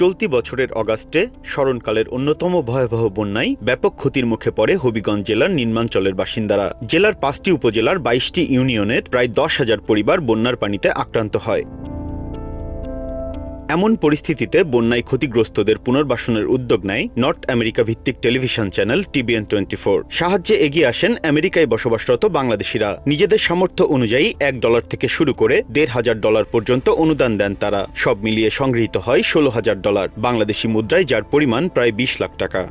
চলতি বছরের অগাস্টে স্মরণকালের অন্যতম ভয়াবহ বন্যায় ব্যাপক ক্ষতির মুখে পড়ে হবিগঞ্জ জেলার নিম্নাঞ্চলের বাসিন্দারা। জেলার পাঁচটি উপজেলার বাইশটি ইউনিয়নের প্রায় দশ হাজার পরিবার বন্যার পানিতে আক্রান্ত হয়। এমন পরিস্থিতিতে বন্যায় ক্ষতিগ্রস্তদের পুনর্বাসনের উদ্যোগ নেয় নর্থ আমেরিকা ভিত্তিক television channel TBN twenty four সাহায্যে এগিয়ে আসেন আমেরিকায় বসবাসরত বাংলাদেশিরা। নিজেদের সামর্থ্য অনুযায়ী এক ডলার থেকে শুরু করে দেড় হাজার ডলার পর্যন্ত অনুদান দেন তারা। সব মিলিয়ে সংগৃহীত হয় ষোলো হাজার ডলার। বাংলাদেশি মুদ্রায় যার পরিমাণ প্রায় বিশ লাখ টাকা।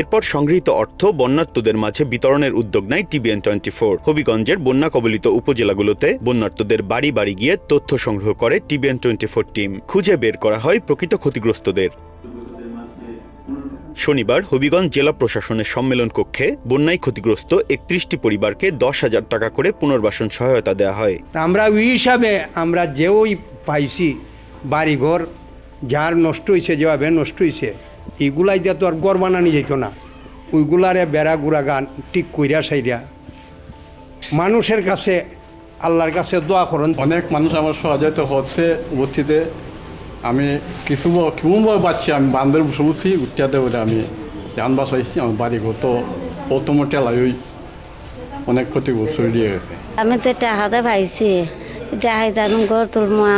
এরপর সংগৃহীত অর্থ বন্যার্তদের মাঝে বিতরণের উদ্যোগ নেয় টিবিএন টোয়েন্টি ফোর হবিগঞ্জের বন্যা কবলিত উপজেলাগুলোতে বন্যার্তদের বাড়ি বাড়ি গিয়ে তথ্য সংগ্রহ করে টিবিএন টোয়েন্টি ফোর টিম। খুঁজে বের করা হয় প্রকৃত ক্ষতিগ্রস্তদের। শনিবার হবিগঞ্জ জেলা প্রশাসনের সম্মেলন কক্ষে বন্যায় ক্ষতিগ্রস্ত একত্রিশটি পরিবারকে দশ হাজার টাকা করে পুনর্বাসন সহায়তা দেওয়া হয়। আমরা ওই হিসাবে আমরা যেওই পাইছি, বাড়িঘর, যার নষ্ট হয়েছে যেভাবে নষ্ট হয়েছে এগুলাই দিয়ে তো আর গড় বানানি যেত না। ওইগুলারে বেড়া গুড়া গান ঠিক কইরা সাইরা মানুষের কাছে আল্লাহর কাছে দোয়া করুন। অনেক মানুষ আমার সহযোগিতা হচ্ছে উপস্থিতে আমি কিছু কেমন পাচ্ছি আমি বান্ধব বসে উঠিয়াতে বলে আমি যান বাঁচাইছি আমার বাড়ি ঘর তো প্রথম টেলাই ওই অনেক ক্ষতিগ্রস্ত দিয়ে গেছে। আমি তো টাকাতে পাইছি ঘর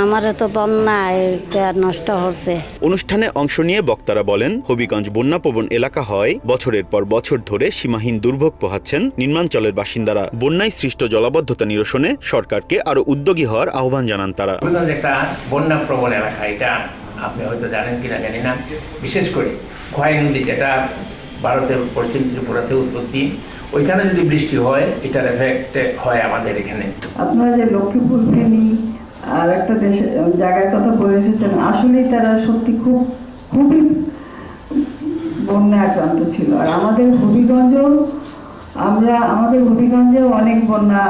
আমারও তো বন্যা নষ্ট হচ্ছে। অনুষ্ঠানে অংশ নিয়ে বক্তারা বলেন হবিগঞ্জ বন্যাপ্রবণ এলাকা হয় বছরের পর বছর ধরে সীমাহীন দুর্ভোগ পোহাচ্ছেন নির্মাঞ্চলের বাসিন্দারা। বন্যায় সৃষ্ট জলাবদ্ধতা নিরসনে সরকারকে আরও উদ্যোগী হওয়ার আহ্বান জানান তারা। একটা বন্যা প্রবণ এলাকা এটা আপনি হয়তো জানেন কিনা জানি না। বিশেষ করে খোয়াই নদী যেটা ভারতের পশ্চিম ত্রিপুরাতে উৎপত্তি ওইখানে যদি বৃষ্টি হয়, এটার এফেক্ট হয় আমাদের এখানে। আপনারা যে লক্ষ্মীপুর ফেনী আর একটা দেশ জায়গার কথা বলে এসেছেন, আসলেই তারা সত্যি খুব, খুবই বন্যা আক্রান্ত ছিল। আর আমাদের হবিগঞ্জেও, আমরা, আমাদের হবিগঞ্জেও অনেক বন্যা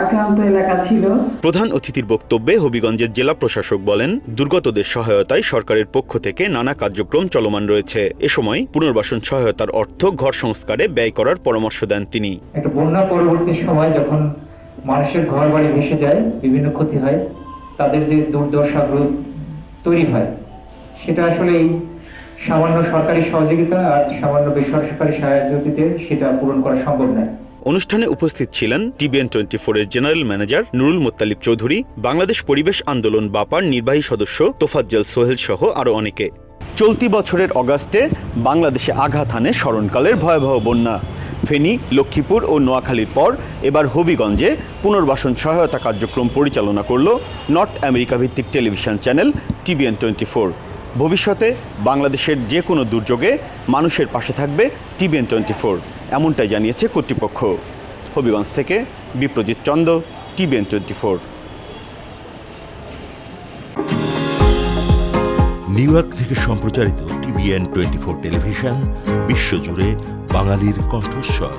আক্রান্ত এলাকা ছিল। প্রধান অতিথির বক্তব্যে হবিগঞ্জের জেলা প্রশাসক বলেন দুর্গতদের সহায়তায় সরকারের পক্ষ থেকে নানা কার্যক্রম চলমান রয়েছে। এ সময় পুনর্বাসন সহায়তার অর্থ ঘর সংস্কারে ব্যয় করার পরামর্শ দেন তিনি। একটা বন্যা পরবর্তী সময় যখন মানুষের ঘর বাড়ি ভেসে যায় বিভিন্ন ক্ষতি হয় তাদের যে দুর্দশাগুলো তৈরি হয় সেটা আসলে এই সামান্য সরকারি সহযোগিতা আর সামান্য বেসরকারি সহযোগিতাতে সেটা পূরণ করা সম্ভব নয়। অনুষ্ঠানে উপস্থিত ছিলেন টিবিএন টোয়েন্টি ফোরের জেনারেল ম্যানেজার নুরুল মোত্তালিব চৌধুরী, বাংলাদেশ পরিবেশ আন্দোলন বাপার নির্বাহী সদস্য তোফাজ্জল সোহেল সহ আরও অনেকে। চলতি বছরের অগাস্টে বাংলাদেশে আঘাত হানে স্মরণকালের ভয়াবহ বন্যা। ফেনী, লক্ষ্মীপুর ও নোয়াখালীর পর এবার হবিগঞ্জে পুনর্বাসন সহায়তা কার্যক্রম পরিচালনা করল নর্থ আমেরিকা ভিত্তিক television channel TBN twenty four ভবিষ্যতে বাংলাদেশের যে কোনো দুর্যোগে মানুষের পাশে থাকবে টিবিএন টোয়েন্টি ফোর এমনটাই জানিয়েছে কর্তৃপক্ষ। হবিগঞ্জ থেকে Biprajit Chanda, TVN twenty four. New York থেকে সম্প্রচারিত টিভিএন টোয়েন্টি ফোর টেলিভিশন, বিশ্বজুড়ে বাঙালির কণ্ঠস্বর।